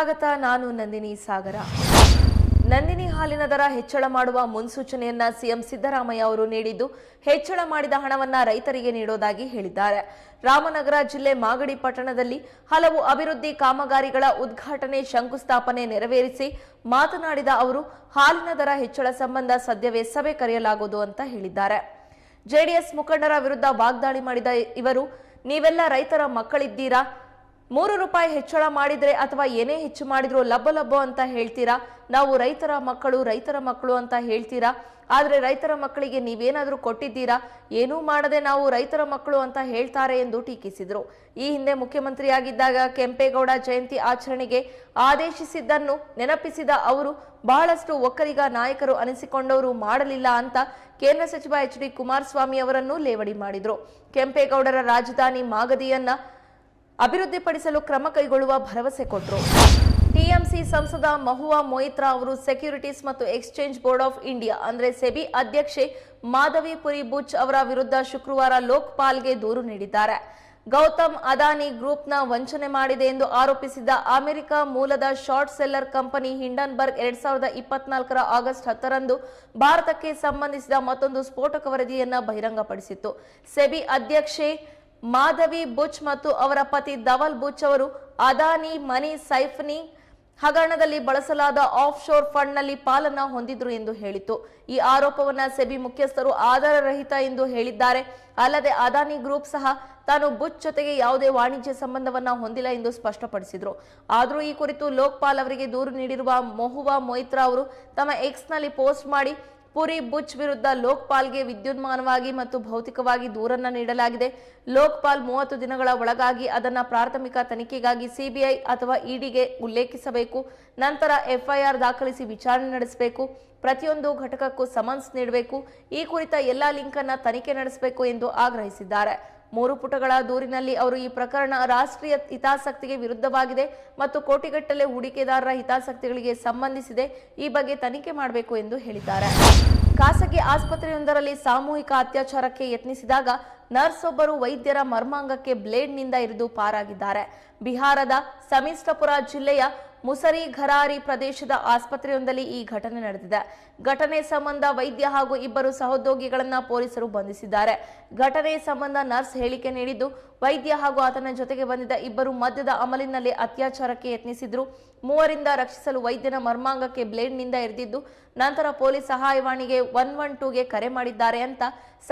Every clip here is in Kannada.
ಸ್ವಾಗತ, ನಾನು ನಂದಿನಿ ಸಾಗರ. ನಂದಿನಿ ಹಾಲಿನ ದರ ಹೆಚ್ಚಳ ಮಾಡುವ ಮುನ್ಸೂಚನೆಯನ್ನ ಸಿಎಂ ಸಿದ್ದರಾಮಯ್ಯ ಅವರು ನೀಡಿದ್ದು, ಹೆಚ್ಚಳ ಮಾಡಿದ ಹಣವನ್ನ ರೈತರಿಗೆ ನೀಡೋದಾಗಿ ಹೇಳಿದ್ದಾರೆ. ರಾಮನಗರ ಜಿಲ್ಲೆ ಮಾಗಡಿ ಪಟ್ಟಣದಲ್ಲಿ ಹಲವು ಅಭಿವೃದ್ಧಿ ಕಾಮಗಾರಿಗಳ ಉದ್ಘಾಟನೆ ಶಂಕುಸ್ಥಾಪನೆ ನೆರವೇರಿಸಿ ಮಾತನಾಡಿದ ಅವರು, ಹಾಲಿನ ದರ ಹೆಚ್ಚಳ ಸಂಬಂಧ ಸದ್ಯವೇ ಸಭೆ ಕರೆಯಲಾಗುವುದು ಅಂತ ಹೇಳಿದ್ದಾರೆ. ಜೆಡಿಎಸ್ ಮುಖಂಡರ ವಿರುದ್ಧ ವಾಗ್ದಾಳಿ ಮಾಡಿದ ಇವರು, ನೀವೆಲ್ಲ ರೈತರ ಮಕ್ಕಳಿದ್ದೀರಾ? ಮೂರು ರೂಪಾಯಿ ಹೆಚ್ಚಳ ಮಾಡಿದ್ರೆ ಅಥವಾ ಏನೇ ಹೆಚ್ಚು ಮಾಡಿದ್ರು ಲಬ್ಬ ಲಬ್ಬ ಅಂತ ಹೇಳ್ತೀರಾ? ನಾವು ರೈತರ ಮಕ್ಕಳು ರೈತರ ಮಕ್ಕಳು ಅಂತ ಹೇಳ್ತೀರಾ? ಆದರೆ ರೈತರ ಮಕ್ಕಳಿಗೆ ನೀವೇನಾದರೂ ಕೊಟ್ಟಿದ್ದೀರಾ? ಏನೂ ಮಾಡದೆ ನಾವು ರೈತರ ಮಕ್ಕಳು ಅಂತ ಹೇಳ್ತಾರೆ ಎಂದು ಟೀಕಿಸಿದರು. ಈ ಹಿಂದೆ ಮುಖ್ಯಮಂತ್ರಿಯಾಗಿದ್ದಾಗ ಕೆಂಪೇಗೌಡ ಜಯಂತಿ ಆಚರಣೆಗೆ ಆದೇಶಿಸಿದ್ದನ್ನು ನೆನಪಿಸಿದ ಅವರು, ಬಹಳಷ್ಟು ಒಕ್ಕರಿಗ ನಾಯಕರು ಅನಿಸಿಕೊಂಡವರು ಮಾಡಲಿಲ್ಲ ಅಂತ ಕೇಂದ್ರ ಸಚಿವ ಎಚ್ ಡಿ ಕುಮಾರಸ್ವಾಮಿ ಅವರನ್ನು ಲೇವಡಿ ಮಾಡಿದ್ರು. ಕೆಂಪೇಗೌಡರ ರಾಜಧಾನಿ ಮಾಗದಿಯನ್ನ ಅಭಿವೃದ್ಧಿಪಡಿಸಲು ಕ್ರಮ ಕೈಗೊಳ್ಳುವ ಭರವಸೆ ಕೊಟ್ಟರು ಟಿಎಂಸಿ ಸಂಸದ ಮಹುವಾ ಮೊಯಿತ್ರಾ ಅವರು ಸೆಕ್ಯೂರಿಟೀಸ್ ಮತ್ತು ಎಕ್ಸ್ಚೇಂಜ್ ಬೋರ್ಡ್ ಆಫ್ ಇಂಡಿಯಾ, ಅಂದರೆ ಸೆಬಿ ಅಧ್ಯಕ್ಷೆ ಮಾಧವಿ ಪುರಿ ಬುಚ್ ಅವರ ವಿರುದ್ಧ ಶುಕ್ರವಾರ ಲೋಕ್ಪಾಲ್ಗೆ ದೂರು ನೀಡಿದ್ದಾರೆ. ಗೌತಮ್ ಅದಾನಿ ಗ್ರೂಪ್ನ ವಂಚನೆ ಮಾಡಿದೆ ಎಂದು ಆರೋಪಿಸಿದ್ದ ಅಮೆರಿಕ ಮೂಲದ ಶಾರ್ಟ್ ಸೆಲ್ಲರ್ ಕಂಪನಿ ಹಿಂಡನ್ಬರ್ಗ್ ಎರಡ್ ಸಾವಿರದ ಇಪ್ಪತ್ನಾಲ್ಕರ ಆಗಸ್ಟ್ ಹತ್ತರಂದು ಭಾರತಕ್ಕೆ ಸಂಬಂಧಿಸಿದ ಮತ್ತೊಂದು ಸ್ಫೋಟಕ ವರದಿಯನ್ನು ಬಹಿರಂಗಪಡಿಸಿತ್ತು. ಸೆಬಿ ಅಧ್ಯಕ್ಷೆ ಮಾಧವಿ ಬುಚ್ ಮತ್ತು ಅವರ ಪತಿ ಧವಲ್ ಬುಚ್ ಅವರು ಅದಾನಿ, ಮನಿ, ಸೈಫ್ನಿ ಹಗರಣದಲ್ಲಿ ಬಳಸಲಾದ ಆಫ್ ಶೋರ್ ಫಂಡ್ನಲ್ಲಿ ಪಾಲನ್ನ ಹೊಂದಿದ್ರು ಎಂದು ಹೇಳಿತು ಈ ಆರೋಪವನ್ನ ಸೆಬಿ ಮುಖ್ಯಸ್ಥರು ಆಧಾರರಹಿತ ಎಂದು ಹೇಳಿದ್ದಾರೆ. ಅಲ್ಲದೆ ಅದಾನಿ ಗ್ರೂಪ್ ಸಹ ತಾನು ಬುಚ್ ಜೊತೆಗೆ ಯಾವುದೇ ವಾಣಿಜ್ಯ ಸಂಬಂಧವನ್ನ ಹೊಂದಿಲ್ಲ ಎಂದು ಸ್ಪಷ್ಟಪಡಿಸಿದ್ರು. ಆದರೂ ಈ ಕುರಿತು ಲೋಕ್ಪಾಲ್ ಅವರಿಗೆ ದೂರು ನೀಡಿರುವ ಮೊಹುವಾ ಮೊಯಿತ್ರಾ ಅವರು ತಮ್ಮ ಎಕ್ಸ್ನಲ್ಲಿ ಪೋಸ್ಟ್ ಮಾಡಿ ಪುರಿ ಬುಚ್ ವಿರುದ್ಧ ಲೋಕ್ಪಾಲ್ಗೆ ವಿದ್ಯುನ್ಮಾನವಾಗಿ ಮತ್ತು ಭೌತಿಕವಾಗಿ ದೂರನ್ನ ನೀಡಲಾಗಿದೆ. ಲೋಕ್ಪಾಲ್ ಮೂವತ್ತು ದಿನಗಳ ಒಳಗಾಗಿ ಅದನ್ನ ಪ್ರಾಥಮಿಕ ತನಿಖೆಗಾಗಿ ಸಿಬಿಐ ಅಥವಾ ಇಡಿಗೆ ಉಲ್ಲೇಖಿಸಬೇಕು. ನಂತರ ಎಫ್ಐಆರ್ ದಾಖಲಿಸಿ ವಿಚಾರಣೆ ನಡೆಸಬೇಕು. ಪ್ರತಿಯೊಂದು ಘಟಕಕ್ಕೂ ಸಮನ್ಸ್ ನೀಡಬೇಕು. ಈ ಕುರಿತ ಎಲ್ಲಾ ಲಿಂಕ್ ಅನ್ನ ತನಿಖೆ ನಡೆಸಬೇಕು ಎಂದು ಆಗ್ರಹಿಸಿದ್ದಾರೆ. ಮೂರು ಪುಟಗಳ ದೂರಿನಲ್ಲಿ ಅವರು ಈ ಪ್ರಕರಣ ರಾಷ್ಟ್ರೀಯ ಹಿತಾಸಕ್ತಿಗೆ ವಿರುದ್ಧವಾಗಿದೆ ಮತ್ತು ಕೋಟಿಗಟ್ಟಲೆ ಹೂಡಿಕೆದಾರರ ಹಿತಾಸಕ್ತಿಗಳಿಗೆ ಸಂಬಂಧಿಸಿದೆ. ಈ ಬಗ್ಗೆ ತನಿಖೆ ಮಾಡಬೇಕು ಎಂದು ಹೇಳಿದ್ದಾರೆ. ಖಾಸಗಿ ಆಸ್ಪತ್ರೆಯೊಂದರಲ್ಲಿ ಸಾಮೂಹಿಕ ಅತ್ಯಾಚಾರಕ್ಕೆ ಯತ್ನಿಸಿದಾಗ ನರ್ಸ್ ಒಬ್ಬರು ವೈದ್ಯರ ಮರ್ಮಾಂಗಕ್ಕೆ ಬ್ಲೇಡ್ನಿಂದ ಇರಿದು ಪಾರಾಗಿದ್ದಾರೆ. ಬಿಹಾರದ ಸಮಿಷ್ಟಪುರ ಜಿಲ್ಲೆಯ ಮುಸರಿ ಘರಾರಿ ಪ್ರದೇಶದ ಆಸ್ಪತ್ರೆಯೊಂದರಲ್ಲಿ ಈ ಘಟನೆ ನಡೆದಿದೆ. ಘಟನೆ ಸಂಬಂಧ ವೈದ್ಯ ಹಾಗೂ ಇಬ್ಬರು ಸಹೋದ್ಯೋಗಿಗಳನ್ನ ಪೊಲೀಸರು ಬಂಧಿಸಿದ್ದಾರೆ. ಘಟನೆ ಸಂಬಂಧ ನರ್ಸ್ ಹೇಳಿಕೆ ನೀಡಿದ್ದು, ವೈದ್ಯ ಹಾಗೂ ಆತನ ಜೊತೆಗೆ ಬಂದಿದ್ದ ಇಬ್ಬರು ಮದ್ಯದ ಅಮಲಿನಲ್ಲಿ ಅತ್ಯಾಚಾರಕ್ಕೆ ಯತ್ನಿಸಿದ್ರು. ಮೂವರಿಂದ ರಕ್ಷಿಸಲು ವೈದ್ಯನ ಮರ್ಮಾಂಗಕ್ಕೆ ಬ್ಲೇಡ್ನಿಂದ ಎರೆದಿದ್ದು, ನಂತರ ಪೊಲೀಸ್ ಸಹಾಯವಾಣಿಗೆ ಒನ್ ಒನ್ ಟೂಗೆ ಕರೆ ಮಾಡಿದ್ದಾರೆ ಅಂತ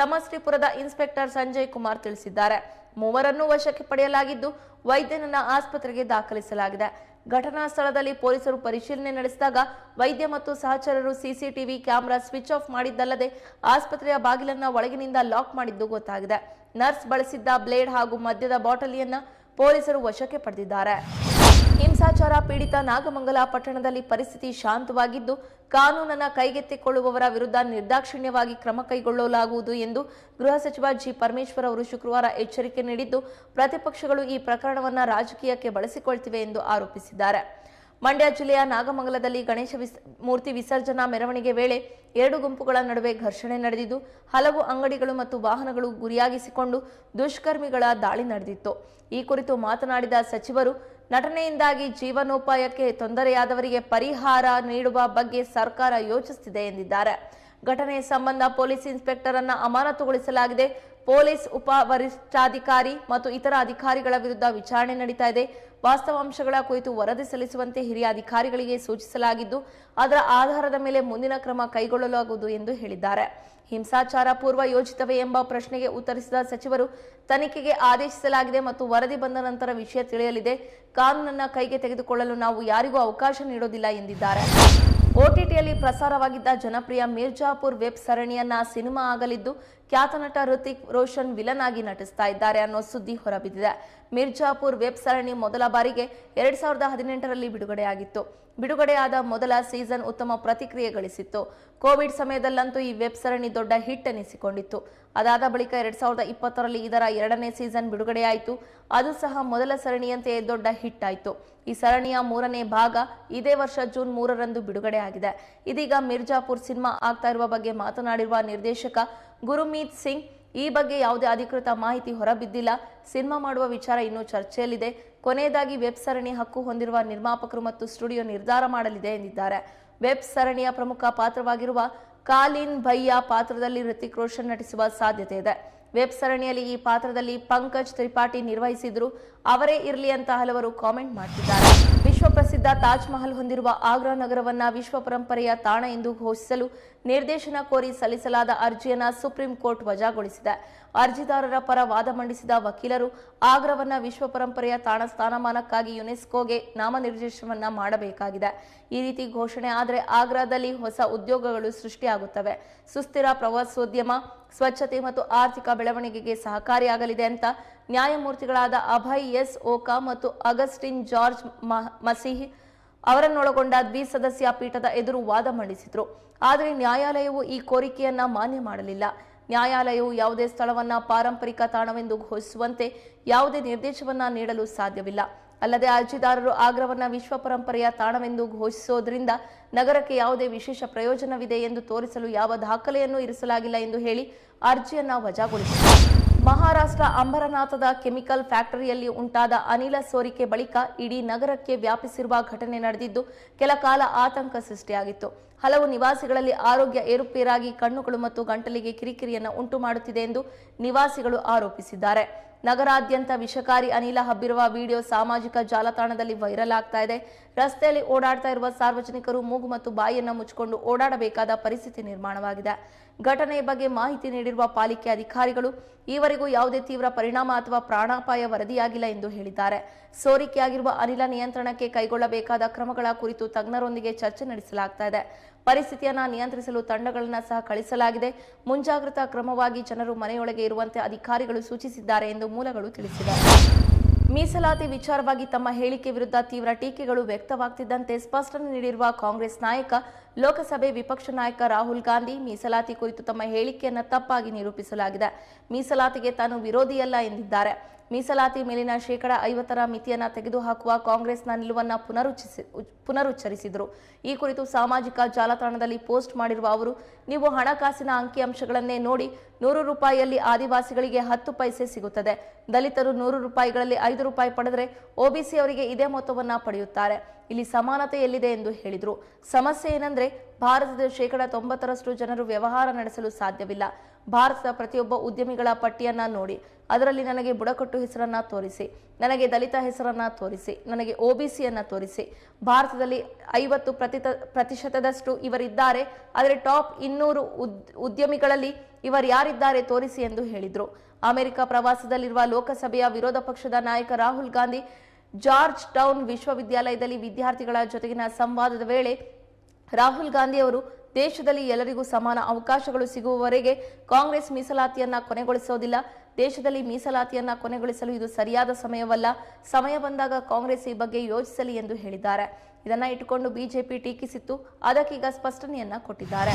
ಸಮಸ್ತಿಪುರದ ಇನ್ಸ್ಪೆಕ್ಟರ್ ಸಂಜಯ್ ಕುಮಾರ್ ತಿಳಿಸಿದ್ದಾರೆ. ಮೂವರನ್ನು ವಶಕ್ಕೆ ಪಡೆಯಲಾಗಿದ್ದು, ವೈದ್ಯನನ್ನ ಆಸ್ಪತ್ರೆಗೆ ದಾಖಲಿಸಲಾಗಿದೆ. ಘಟನಾ ಸ್ಥಳದಲ್ಲಿ ಪೊಲೀಸರು ಪರಿಶೀಲನೆ ನಡೆಸಿದಾಗ ವೈದ್ಯ ಮತ್ತು ಸಹಚರರು ಸಿಸಿಟಿವಿ ಕ್ಯಾಮೆರಾ ಸ್ವಿಚ್ ಆಫ್ ಮಾಡಿದ್ದಲ್ಲದೆ ಆಸ್ಪತ್ರೆಯ ಬಾಗಿಲನ್ನ ಒಳಗಿನಿಂದ ಲಾಕ್ ಮಾಡಿದ್ದು ಗೊತ್ತಾಗಿದೆ. ನರ್ಸ್ ಬಳಸಿದ್ದ ಬ್ಲೇಡ್ ಹಾಗೂ ಮದ್ಯದ ಬಾಟಲಿಯನ್ನ ಪೊಲೀಸರು ವಶಕ್ಕೆ ಪಡೆದಿದ್ದಾರೆ. ಹಿಂಸಾಚಾರ ಪೀಡಿತ ನಾಗಮಂಗಲ ಪಟ್ಟಣದಲ್ಲಿ ಪರಿಸ್ಥಿತಿ ಶಾಂತವಾಗಿದ್ದು, ಕಾನೂನನ್ನು ಕೈಗೆತ್ತಿಕೊಳ್ಳುವವರ ವಿರುದ್ಧ ನಿರ್ದಾಕ್ಷಿಣ್ಯವಾಗಿ ಕ್ರಮ ಕೈಗೊಳ್ಳಲಾಗುವುದು ಎಂದು ಗೃಹ ಸಚಿವ ಜಿ. ಪರಮೇಶ್ವರ್ ಅವರು ಶುಕ್ರವಾರ ಎಚ್ಚರಿಕೆ ನೀಡಿದ್ದು, ಪ್ರತಿಪಕ್ಷಗಳು ಈ ಪ್ರಕರಣವನ್ನು ರಾಜಕೀಯಕ್ಕೆ ಬಳಸಿಕೊಳ್ತಿವೆ ಎಂದು ಆರೋಪಿಸಿದ್ದಾರೆ. ಮಂಡ್ಯ ಜಿಲ್ಲೆಯ ನಾಗಮಂಗಲದಲ್ಲಿ ಗಣೇಶ ವಿಸ್, ಮೂರ್ತಿ ವಿಸರ್ಜನಾ ಮೆರವಣಿಗೆ ವೇಳೆ ಎರಡು ಗುಂಪುಗಳ ನಡುವೆ ಘರ್ಷಣೆ ನಡೆದಿದ್ದು, ಹಲವು ಅಂಗಡಿಗಳು ಮತ್ತು ವಾಹನಗಳು ಗುರಿಯಾಗಿಸಿಕೊಂಡು ದುಷ್ಕರ್ಮಿಗಳ ದಾಳಿ ನಡೆದಿತ್ತು. ಈ ಕುರಿತು ಮಾತನಾಡಿದ ಸಚಿವರು ನಟನೆಯಿಂದಾಗಿ ಜೀವನೋಪಾಯಕ್ಕೆ ತೊಂದರೆಯಾದವರಿಗೆ ಪರಿಹಾರ ನೀಡುವ ಬಗ್ಗೆ ಸರ್ಕಾರ ಯೋಚಿಸುತ್ತಿದೆ ಎಂದಿದ್ದಾರೆ. ಘಟನೆ ಸಂಬಂಧ ಪೊಲೀಸ್ ಇನ್ಸ್ಪೆಕ್ಟರ್ ಅನ್ನ ಅಮಾನತುಗೊಳಿಸಲಾಗಿದೆ. ಪೊಲೀಸ್ ಉಪ ವರಿಷ್ಠಾಧಿಕಾರಿ ಮತ್ತು ಇತರ ಅಧಿಕಾರಿಗಳ ವಿರುದ್ಧ ವಿಚಾರಣೆ ನಡೀತಾ ಇದೆ. ವಾಸ್ತವಾಂಶಗಳ ಕುರಿತು ವರದಿ ಸಲ್ಲಿಸುವಂತೆ ಹಿರಿಯ ಅಧಿಕಾರಿಗಳಿಗೆ ಸೂಚಿಸಲಾಗಿದ್ದು, ಅದರ ಆಧಾರದ ಮೇಲೆ ಮುಂದಿನ ಕ್ರಮ ಕೈಗೊಳ್ಳಲಾಗುವುದು ಎಂದು ಹೇಳಿದ್ದಾರೆ. ಹಿಂಸಾಚಾರ ಪೂರ್ವ ಯೋಜಿತವೇ ಎಂಬ ಪ್ರಶ್ನೆಗೆ ಉತ್ತರಿಸಿದ ಸಚಿವರು, ತನಿಖೆಗೆ ಆದೇಶಿಸಲಾಗಿದೆ ಮತ್ತು ವರದಿ ಬಂದ ನಂತರ ವಿಷಯ ತಿಳಿಯಲಿದೆ. ಕಾನೂನನ್ನ ಕೈಗೆ ತೆಗೆದುಕೊಳ್ಳಲು ನಾವು ಯಾರಿಗೂ ಅವಕಾಶ ನೀಡೋದಿಲ್ಲ ಎಂದಿದ್ದಾರೆ. ಓಟಿಟಿಯಲ್ಲಿ ಪ್ರಸಾರವಾಗಿದ್ದ ಜನಪ್ರಿಯ ಮಿರ್ಜಾಪುರ್ ವೆಬ್ ಸರಣಿಯನ್ನ ಸಿನಿಮಾ ಆಗಲಿದ್ದು, ಖ್ಯಾತ ನಟ ಋತಿಕ್ ರೋಷನ್ ವಿಲನ್ ಆಗಿ ನಟಿಸ್ತಾ ಇದ್ದಾರೆ ಅನ್ನೋ ಸುದ್ದಿ ಹೊರಬಿದ್ದಿದೆ. ಮಿರ್ಜಾಪುರ್ ವೆಬ್ ಸರಣಿ ಮೊದಲ ಬಾರಿಗೆ ಎರಡ್ ಸಾವಿರದ ಹದಿನೆಂಟರಲ್ಲಿ ಬಿಡುಗಡೆಯಾಗಿತ್ತು. ಬಿಡುಗಡೆಯಾದ ಮೊದಲ ಸೀಸನ್ ಉತ್ತಮ ಪ್ರತಿಕ್ರಿಯೆ ಗಳಿಸಿತ್ತು. ಕೋವಿಡ್ ಸಮಯದಲ್ಲಂತೂ ಈ ವೆಬ್ ಸರಣಿ ದೊಡ್ಡ ಹಿಟ್ ಎನಿಸಿಕೊಂಡಿತ್ತು. ಅದಾದ ಬಳಿಕ ಎರಡ್ ಸಾವಿರದ ಇಪ್ಪತ್ತರಲ್ಲಿ ಇದರ ಎರಡನೇ ಸೀಸನ್ ಬಿಡುಗಡೆಯಾಯಿತು. ಅದು ಸಹ ಮೊದಲ ಸರಣಿಯಂತೆ ದೊಡ್ಡ ಹಿಟ್ ಆಯಿತು. ಈ ಸರಣಿಯ ಮೂರನೇ ಭಾಗ ಇದೇ ವರ್ಷ ಜೂನ್ ಮೂರರಂದು ಬಿಡುಗಡೆಯಾಗಿದೆ. ಇದೀಗ ಮಿರ್ಜಾಪುರ್ ಸಿನಿಮಾ ಆಗ್ತಾ ಇರುವ ಬಗ್ಗೆ ಮಾತನಾಡಿರುವ ನಿರ್ದೇಶಕ ಗುರುಮೀತ್ ಸಿಂಗ್, ಈ ಬಗ್ಗೆ ಯಾವುದೇ ಅಧಿಕೃತ ಮಾಹಿತಿ ಹೊರಬಿದ್ದಿಲ್ಲ. ಸಿನಿಮಾ ಮಾಡುವ ವಿಚಾರ ಇನ್ನೂ ಚರ್ಚೆಯಲ್ಲಿದೆ. ಕೊನೆಯದಾಗಿ ವೆಬ್ ಸರಣಿ ಹಕ್ಕು ಹೊಂದಿರುವ ನಿರ್ಮಾಪಕರು ಮತ್ತು ಸ್ಟುಡಿಯೋ ನಿರ್ಧಾರ ಮಾಡಲಿದೆ ಎಂದಿದ್ದಾರೆ. ವೆಬ್ ಸರಣಿಯ ಪ್ರಮುಖ ಪಾತ್ರವಾಗಿರುವ ಕಾಲಿನ್ ಭಯ್ಯ ಪಾತ್ರದಲ್ಲಿ ಹೃತಿಕ್ ರೋಷನ್ ನಟಿಸುವ ಸಾಧ್ಯತೆ ಇದೆ. ವೆಬ್ ಸರಣಿಯಲ್ಲಿ ಈ ಪಾತ್ರದಲ್ಲಿ ಪಂಕಜ್ ತ್ರಿಪಾಠಿ ನಿರ್ವಹಿಸಿದ್ರು. ಅವರೇ ಇರಲಿ ಅಂತ ಹಲವರು ಕಾಮೆಂಟ್ ಮಾಡ್ತಿದ್ದಾರೆ. ವಿಶ್ವ ಪ್ರಸಿದ್ಧ ತಾಜ್ ಮಹಲ್ ಹೊಂದಿರುವ ಆಗ್ರಾ ನಗರವನ್ನ ವಿಶ್ವ ಪರಂಪರೆಯ ತಾಣ ಎಂದು ಘೋಷಿಸಲು ನಿರ್ದೇಶನ ಕೋರಿ ಸಲ್ಲಿಸಲಾದ ಅರ್ಜಿಯನ್ನ ಸುಪ್ರೀಂ ಕೋರ್ಟ್ ವಜಾಗೊಳಿಸಿದೆ. ಅರ್ಜಿದಾರರ ಪರ ವಾದ ಮಂಡಿಸಿದ ವಕೀಲರು ಆಗ್ರವನ್ನ ವಿಶ್ವ ಪರಂಪರೆಯ ತಾಣ ಸ್ಥಾನಮಾನಕ್ಕಾಗಿ ಯುನೆಸ್ಕೋಗೆ ನಾಮನಿರ್ದೇಶನವನ್ನ ಮಾಡಬೇಕಾಗಿದೆ. ಈ ರೀತಿ ಘೋಷಣೆ ಆದರೆ ಆಗ್ರಾದಲ್ಲಿ ಹೊಸ ಉದ್ಯೋಗಗಳು ಸೃಷ್ಟಿಯಾಗುತ್ತವೆ. ಸುಸ್ಥಿರ ಪ್ರವಾಸೋದ್ಯಮ, ಸ್ವಚ್ಛತೆ ಮತ್ತು ಆರ್ಥಿಕ ಬೆಳವಣಿಗೆಗೆ ಸಹಕಾರಿಯಾಗಲಿದೆ ಅಂತ ನ್ಯಾಯಮೂರ್ತಿಗಳಾದ ಅಭಯ್ ಎಸ್ ಓಕಾ ಮತ್ತು ಅಗಸ್ಟಿನ್ ಜಾರ್ಜ್ ಮಸೀಹ್ ಅವರನ್ನೊಳಗೊಂಡ ದ್ವಿಸದಸ್ಯ ಪೀಠದ ಎದುರು ವಾದ ಮಂಡಿಸಿದ್ರು. ಆದರೆ ನ್ಯಾಯಾಲಯವು ಈ ಕೋರಿಕೆಯನ್ನ ಮಾನ್ಯ ಮಾಡಲಿಲ್ಲ. ನ್ಯಾಯಾಲಯವು ಯಾವುದೇ ಸ್ಥಳವನ್ನು ಪಾರಂಪರಿಕ ತಾಣವೆಂದು ಘೋಷಿಸುವಂತೆ ಯಾವುದೇ ನಿರ್ದೇಶವನ್ನ ನೀಡಲು ಸಾಧ್ಯವಿಲ್ಲ. ಅಲ್ಲದೆ ಅರ್ಜಿದಾರರು ಆಗ್ರವನ್ನ ವಿಶ್ವ ಪರಂಪರೆಯ ತಾಣವೆಂದು ಘೋಷಿಸೋದ್ರಿಂದ ನಗರಕ್ಕೆ ಯಾವುದೇ ವಿಶೇಷ ಪ್ರಯೋಜನವಿದೆ ಎಂದು ತೋರಿಸಲು ಯಾವ ದಾಖಲೆಯನ್ನು ಇರಿಸಲಾಗಿಲ್ಲ ಎಂದು ಹೇಳಿ ಅರ್ಜಿಯನ್ನ ವಜಾಗೊಳಿಸಿದರು ಮಹಾರಾಷ್ಟ್ರ ಅಂಬರನಾಥದ ಕೆಮಿಕಲ್ ಫ್ಯಾಕ್ಟರಿಯಲ್ಲಿ ಉಂಟಾದ ಅನಿಲ ಸೋರಿಕೆ ಬಳಿಕ ಇಡೀ ನಗರಕ್ಕೆ ವ್ಯಾಪಿಸಿರುವ ಘಟನೆ ನಡೆದಿದ್ದು, ಕೆಲ ಕಾಲ ಆತಂಕ ಸೃಷ್ಟಿಯಾಗಿತ್ತು. ಹಲವು ನಿವಾಸಿಗಳಲ್ಲಿ ಆರೋಗ್ಯ ಏರುಪೇರಾಗಿ ಕಣ್ಣುಗಳು ಮತ್ತು ಗಂಟಲಿಗೆ ಕಿರಿಕಿರಿಯನ್ನು ಉಂಟು ಮಾಡುತ್ತಿದೆ ಎಂದು ನಿವಾಸಿಗಳು ಆರೋಪಿಸಿದ್ದಾರೆ. ನಗರಾದ್ಯಂತ ವಿಷಕಾರಿ ಅನಿಲ ಹಬ್ಬಿರುವ ವಿಡಿಯೋ ಸಾಮಾಜಿಕ ಜಾಲತಾಣದಲ್ಲಿ ವೈರಲ್ ಆಗ್ತಾ ಇದೆ. ರಸ್ತೆಯಲ್ಲಿ ಓಡಾಡ್ತಾ ಇರುವ ಸಾರ್ವಜನಿಕರು ಮೂಗು ಮತ್ತು ಬಾಯಿಯನ್ನು ಮುಚ್ಚಿಕೊಂಡು ಓಡಾಡಬೇಕಾದ ಪರಿಸ್ಥಿತಿ ನಿರ್ಮಾಣವಾಗಿದೆ. ಘಟನೆಯ ಬಗ್ಗೆ ಮಾಹಿತಿ ನೀಡಿರುವ ಪಾಲಿಕೆ ಅಧಿಕಾರಿಗಳು, ಈವರೆಗೂ ಯಾವುದೇ ತೀವ್ರ ಪರಿಣಾಮ ಅಥವಾ ಪ್ರಾಣಾಪಾಯ ವರದಿಯಾಗಿಲ್ಲ ಎಂದು ಹೇಳಿದ್ದಾರೆ. ಸೋರಿಕೆಯಾಗಿರುವ ಅನಿಲ ನಿಯಂತ್ರಣಕ್ಕೆ ಕೈಗೊಳ್ಳಬೇಕಾದ ಕ್ರಮಗಳ ಕುರಿತು ತಜ್ಞರೊಂದಿಗೆ ಚರ್ಚೆ ನಡೆಸಲಾಗ್ತಾ ಇದೆ. ಪರಿಸ್ಥಿತಿಯನ್ನ ನಿಯಂತ್ರಿಸಲು ತಂಡಗಳನ್ನು ಸಹ ಕಳಿಸಲಾಗಿದೆ. ಮುಂಜಾಗ್ರತಾ ಕ್ರಮವಾಗಿ ಜನರು ಮನೆಯೊಳಗೆ ಇರುವಂತೆ ಅಧಿಕಾರಿಗಳು ಸೂಚಿಸಿದ್ದಾರೆ ಎಂದು ಮೂಲಗಳು ತಿಳಿಸಿವೆ. ಮೀಸಲಾತಿ ವಿಚಾರವಾಗಿ ತಮ್ಮ ಹೇಳಿಕೆ ವಿರುದ್ಧ ತೀವ್ರ ಟೀಕೆಗಳು ವ್ಯಕ್ತವಾಗ್ತಿದ್ದಂತೆ ಸ್ಪಷ್ಟನೆ ನೀಡಿರುವ ಕಾಂಗ್ರೆಸ್ ನಾಯಕ, ಲೋಕಸಭೆ ವಿಪಕ್ಷ ನಾಯಕ ರಾಹುಲ್ ಗಾಂಧಿ ಮೀಸಲಾತಿ ಕುರಿತು ತಮ್ಮ ಹೇಳಿಕೆಯನ್ನು ತಪ್ಪಾಗಿ ನಿರೂಪಿಸಲಾಗಿದೆ. ಮೀಸಲಾತಿಗೆ ತಾನು ವಿರೋಧಿಯಲ್ಲ ಎಂದಿದ್ದಾರೆ. ಮೀಸಲಾತಿ ಮೇಲಿನ ಶೇಕಡ ಐವತ್ತರ ಮಿತಿಯನ್ನ ತೆಗೆದುಹಾಕುವ ಕಾಂಗ್ರೆಸ್ನ ನಿಲುವನ್ನ ಪುನರುಚ್ಚಿಸಿ, ಪುನರುಚ್ಚರಿಸಿದರು. ಈ ಕುರಿತು ಸಾಮಾಜಿಕ ಜಾಲತಾಣದಲ್ಲಿ ಪೋಸ್ಟ್ ಮಾಡಿರುವ ಅವರು, ನೀವು ಹಣಕಾಸಿನ ಅಂಕಿಅಂಶಗಳನ್ನೇ ನೋಡಿ ನೂರು ರೂಪಾಯಿಯಲ್ಲಿ ಆದಿವಾಸಿಗಳಿಗೆ ಹತ್ತು ಪೈಸೆ ಸಿಗುತ್ತದೆ. ದಲಿತರು ನೂರು ರೂಪಾಯಿಗಳಲ್ಲಿ ಐದು ರೂಪಾಯಿ ಪಡೆದರೆ ಒಬಿಸಿ ಅವರಿಗೆ ಇದೇ ಮೊತ್ತವನ್ನು ಪಡೆಯುತ್ತಾರೆ. ಇಲ್ಲಿ ಸಮಾನತೆ ಎಲ್ಲಿದೆ ಎಂದು ಹೇಳಿದರು. ಸಮಸ್ಯೆ ಏನಂದ್ರೆ ಭಾರತದ ಶೇಕಡ ತೊಂಬತ್ತರಷ್ಟು ಜನರು ವ್ಯವಹಾರ ನಡೆಸಲು ಸಾಧ್ಯವಿಲ್ಲ. ಭಾರತದ ಪ್ರತಿಯೊಬ್ಬ ಉದ್ಯಮಿಗಳ ಪಟ್ಟಿಯನ್ನ ನೋಡಿ. ಅದರಲ್ಲಿ ನನಗೆ ಬುಡಕಟ್ಟು ಹೆಸರನ್ನ ತೋರಿಸಿ, ನನಗೆ ದಲಿತ ಹೆಸರನ್ನ ತೋರಿಸಿ, ನನಗೆ ಒಬಿಸಿಯನ್ನ ತೋರಿಸಿ. ಭಾರತದಲ್ಲಿ ಐವತ್ತು ಪ್ರತಿತ ಪ್ರತಿಶತದಷ್ಟು ಇವರಿದ್ದಾರೆ. ಆದರೆ ಟಾಪ್ ಇನ್ನೂರು ಉದ್- ಉದ್ಯಮಿಗಳಲ್ಲಿ ಇವರು ಯಾರಿದ್ದಾರೆ ತೋರಿಸಿ ಎಂದು ಹೇಳಿದರು. ಅಮೆರಿಕ ಪ್ರವಾಸದಲ್ಲಿರುವ ಲೋಕಸಭೆಯ ವಿರೋಧ ಪಕ್ಷದ ನಾಯಕ ರಾಹುಲ್ ಗಾಂಧಿ ಜಾರ್ಜ್ ಟೌನ್ ವಿಶ್ವವಿದ್ಯಾಲಯದಲ್ಲಿ ವಿದ್ಯಾರ್ಥಿಗಳ ಜೊತೆಗಿನ ಸಂವಾದದ ವೇಳೆ ರಾಹುಲ್ ಗಾಂಧಿ ಅವರು ದೇಶದಲ್ಲಿ ಎಲ್ಲರಿಗೂ ಸಮಾನ ಅವಕಾಶಗಳು ಸಿಗುವವರೆಗೆ ಕಾಂಗ್ರೆಸ್ ಮೀಸಲಾತಿಯನ್ನ ಕೊನೆಗೊಳಿಸೋದಿಲ್ಲ. ದೇಶದಲ್ಲಿ ಮೀಸಲಾತಿಯನ್ನ ಕೊನೆಗೊಳಿಸಲು ಇದು ಸರಿಯಾದ ಸಮಯವಲ್ಲ. ಸಮಯ ಬಂದಾಗ ಕಾಂಗ್ರೆಸ್ ಈ ಬಗ್ಗೆ ಯೋಚಿಸಲಿ ಎಂದು ಹೇಳಿದ್ದಾರೆ. ಇದನ್ನ ಇಟ್ಟುಕೊಂಡು ಬಿಜೆಪಿ ಟೀಕಿಸಿತ್ತು. ಅದಕ್ಕೀಗ ಸ್ಪಷ್ಟನೆಯನ್ನ ಕೊಟ್ಟಿದ್ದಾರೆ.